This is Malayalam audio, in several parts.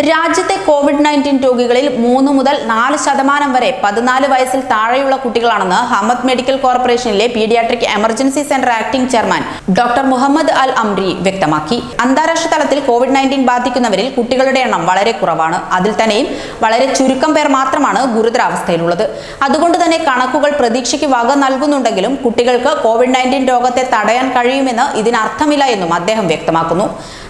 രാജ്യത്തെ കോവിഡ് നയന്റീൻ രോഗികളിൽ മൂന്ന് മുതൽ നാല് ശതമാനം വരെ പതിനാല് വയസ്സിൽ താഴെയുള്ള കുട്ടികളാണെന്ന് ഹമദ് മെഡിക്കൽ കോർപ്പറേഷനിലെ paediatric emergency centre acting chairman doctor Mohammed Al Amri വ്യക്തമാക്കി. അന്താരാഷ്ട്ര തലത്തിൽ കോവിഡ് നയന്റീൻ ബാധിക്കുന്നവരിൽ കുട്ടികളുടെ എണ്ണം വളരെ കുറവാണ്. അതിൽ തന്നെയും വളരെ ചുരുക്കം പേർ മാത്രമാണ് ഗുരുതരാവസ്ഥയിലുള്ളത്. അതുകൊണ്ട് തന്നെ കണക്കുകൾ പ്രതീക്ഷയ്ക്ക് വക നൽകുന്നുണ്ടെങ്കിലും കുട്ടികൾക്ക് കോവിഡ് നയന്റീൻ രോഗത്തെ തടയാൻ കഴിയുമെന്ന് ഇതിനർത്ഥമില്ല എന്നും അദ്ദേഹം വ്യക്തമാക്കുന്നു.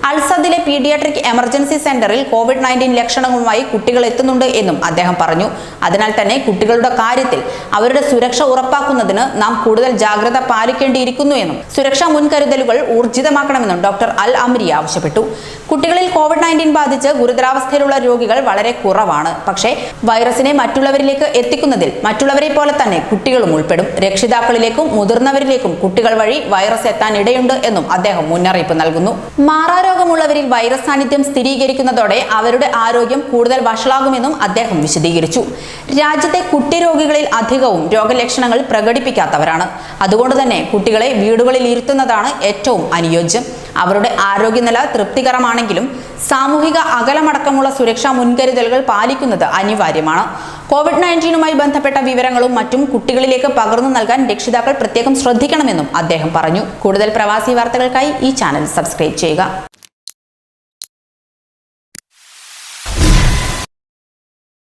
അൽസദിലെ പീഡിയാട്രിക് എമർജൻസി സെന്ററിൽ കോവിഡ് നയന്റീൻ ലക്ഷണങ്ങളുമായി കുട്ടികൾ എത്തുന്നുണ്ട് എന്നും അദ്ദേഹം പറഞ്ഞു. അതിനാൽ തന്നെ കുട്ടികളുടെ കാര്യത്തിൽ അവരുടെ സുരക്ഷ ഉറപ്പാക്കുന്നതിന് നാം കൂടുതൽ ജാഗ്രത പാലിക്കേണ്ടിയിരിക്കുന്നു എന്നും സുരക്ഷാ മുൻകരുതലുകൾ ഊർജിതമാക്കണമെന്നും ഡോക്ടർ അൽ അമരി ആവശ്യപ്പെട്ടു. കുട്ടികളിൽ കോവിഡ് നയന്റീൻ ബാധിച്ച് ഗുരുതരാവസ്ഥയിലുള്ള രോഗികൾ വളരെ കുറവാണ്. പക്ഷേ വൈറസിനെ മറ്റുള്ളവരിലേക്ക് എത്തിക്കുന്നതിൽ മറ്റുള്ളവരെ പോലെ തന്നെ കുട്ടികളും ഉൾപ്പെടും. രക്ഷിതാക്കളിലേക്കും മുതിർന്നവരിലേക്കും കുട്ടികൾ വഴി വൈറസ് എത്താൻ ഇടയുണ്ട് എന്നും അദ്ദേഹം മുന്നറിയിപ്പ് നൽകുന്നു. മാറാരോഗമുള്ളവരിൽ വൈറസ് സാന്നിധ്യം സ്ഥിരീകരിക്കുന്നതോടെ അവരുടെ ആരോഗ്യം കൂടുതൽ വഷളാകുമെന്നും അദ്ദേഹം വിശദീകരിച്ചു. രാജ്യത്തെ കുട്ടി രോഗികളിൽ അധികവും രോഗലക്ഷണങ്ങൾ പ്രകടിപ്പിക്കാത്തവരാണ്. അതുകൊണ്ട് തന്നെ കുട്ടികളെ വീടുകളിൽ ഇരുത്തുന്നതാണ് ഏറ്റവും അനുയോജ്യം. അവരുടെ ആരോഗ്യനില തൃപ്തികരമാണെങ്കിലും സാമൂഹിക അകലമടക്കമുള്ള സുരക്ഷാ മുൻകരുതലുകൾ പാലിക്കുന്നത് അനിവാര്യമാണ്. കോവിഡ് നയന്റീനുമായി ബന്ധപ്പെട്ട വിവരങ്ങളും മറ്റും കുട്ടികളിലേക്ക് പകർന്നു നൽകാൻ രക്ഷിതാക്കൾ പ്രത്യേകം ശ്രദ്ധിക്കണമെന്നും അദ്ദേഹം പറഞ്ഞു. കൂടുതൽ പ്രവാസി വാർത്തകൾക്കായി ഈ ചാനൽ സബ്സ്ക്രൈബ് ചെയ്യുക.